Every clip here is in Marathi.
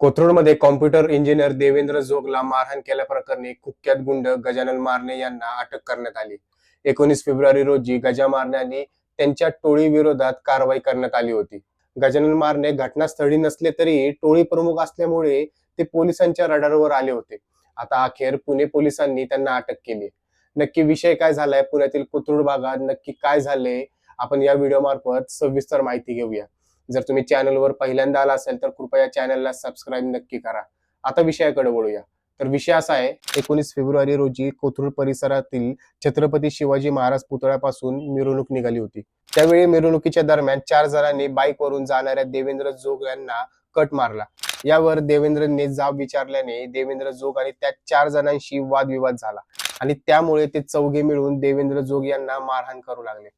कोथरूडमध्ये कॉम्प्युटर इंजिनियर देवेंद्र जोगला मारहाण केल्याप्रकरणी कुख्यात गुंड गजानन मारणे यांना अटक करण्यात आली. एकोणीस फेब्रुवारी रोजी गजा मारण्याने त्यांच्या टोळी विरोधात कारवाई करण्यात आली होती. गजानन मारणे घटनास्थळी नसले तरी टोळी प्रमुख असल्यामुळे ते पोलिसांच्या रडारवर आले होते. आता अखेर पुणे पोलिसांनी त्यांना अटक केली. नक्की विषय काय झालाय? पुण्यातील कोथरूड भागात नक्की काय झाले आपण या व्हिडिओ मार्फत सविस्तर माहिती घेऊया. जर तुम्ही चॅनलवर पहिल्यांदा आला असेल तर कृपया चॅनलला सबस्क्राईब नक्की करा. आता विषयाकडे वळूया. तर विषय असा आहे एकोणीस फेब्रुवारी रोजी कोथरूड परिसरातील छत्रपती शिवाजी महाराज पुतळ्यापासून मिरवणूक निघाली होती. त्यावेळी मिरवणुकीच्या दरम्यान चार जणांनी बाईकवरून जाणाऱ्या देवेंद्र जोग यांना कट मारला. यावर देवेंद्रने जाब विचारल्याने देवेंद्र जोग आणि त्या चार जणांशी वादविवाद झाला आणि त्यामुळे ते चौघे मिळून देवेंद्र जोग यांना मारहाण करू लागले.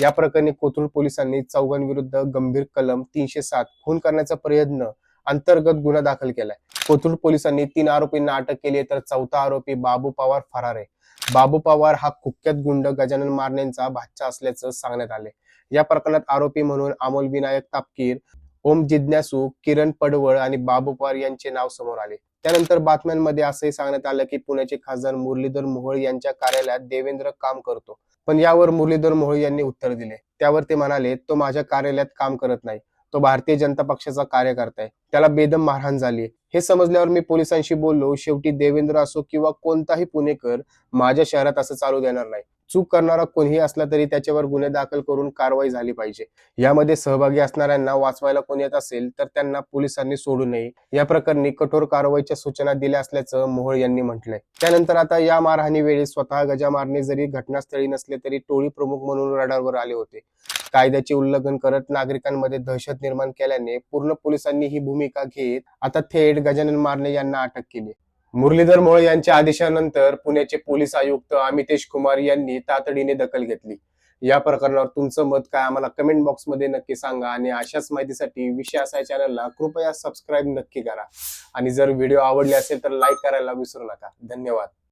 या प्रकरणी कोथरूड पोलिसांनी चौघांविरुद्ध गंभीर कलम तीनशे सात खून करण्याचा प्रयत्न अंतर्गत गुन्हा दाखल केलाय. कोथरूड पोलिसांनी तीन आरोपींना अटक केली तर चौथा आरोपी बाबू पवार फरार. आहे बाबू पवार हा कुख्यात गुंड गजानन मारण्यांचा भाचा असल्याचं सांगण्यात आले या प्रकरणात आरोपी म्हणून अमोल विनायक तापकीर ओम जिज्ञासू किरण पडवळ आणि बाबू पवार यांचे नाव समोर आले. त्यानंतर बातम्यांमध्ये असंही सांगण्यात आलं की पुण्याचे खासदार मुरलीधर मोहोळ यांच्या कार्यालयात देवेंद्र काम करतो. पण यावर मुरलीधर मोहोळ यांनी उत्तर दिले. त्यावर ते म्हणाले तो माझ्या कार्यालयात काम करत नाही. तो भारतीय जनता पक्षाचा कार्यकर्ता आहे. त्याला बेदम मारहाण झाली हे समजल्यावर मी पोलिसांशी बोललो शेवटी देवेंद्र असो किंवा कोणताही पुणेकर माझ्या शहरात असं चालू देणार नाही. चूक करणारा कोणीही असला तरी त्याच्यावर गुन्हे दाखल करून कारवाई झाली पाहिजे. यामध्ये सहभागी असणाऱ्यांना वाचवायला कोणी येत असेल तर त्यांना पोलिसांनी सोडू नये. या प्रकरणी कठोर कारवाईच्या सूचना दिल्या असल्याचं मोहोळ यांनी म्हटलंय. त्यानंतर आता या मारहाणी वेळी स्वतः गजा मारणे जरी घटनास्थळी नसले तरी टोळी प्रमुख म्हणून रडारवर आले होते. कायद्याचे उल्लंघन करत नागरिकांमध्ये दहशत निर्माण केल्याने पूर्ण पोलिसांनी ही भूमिका घेत आता थेट गजानन मारणे यांना अटक केली मुरलीधर मोहोळ यांच्या आदेशानंतर पुण्याचे पोलीस आयुक्त अमितेश कुमार यांनी तातडीने दखल घेतली. या प्रकरणावर तुमचं मत काय आम्हाला कमेंट बॉक्समध्ये नक्की सांगा आणि अशाच माहितीसाठी विषय असा चॅनलला कृपया सबस्क्राईब नक्की करा. आणि जर व्हिडिओ आवडले असेल तर लाईक करायला विसरू नका. धन्यवाद.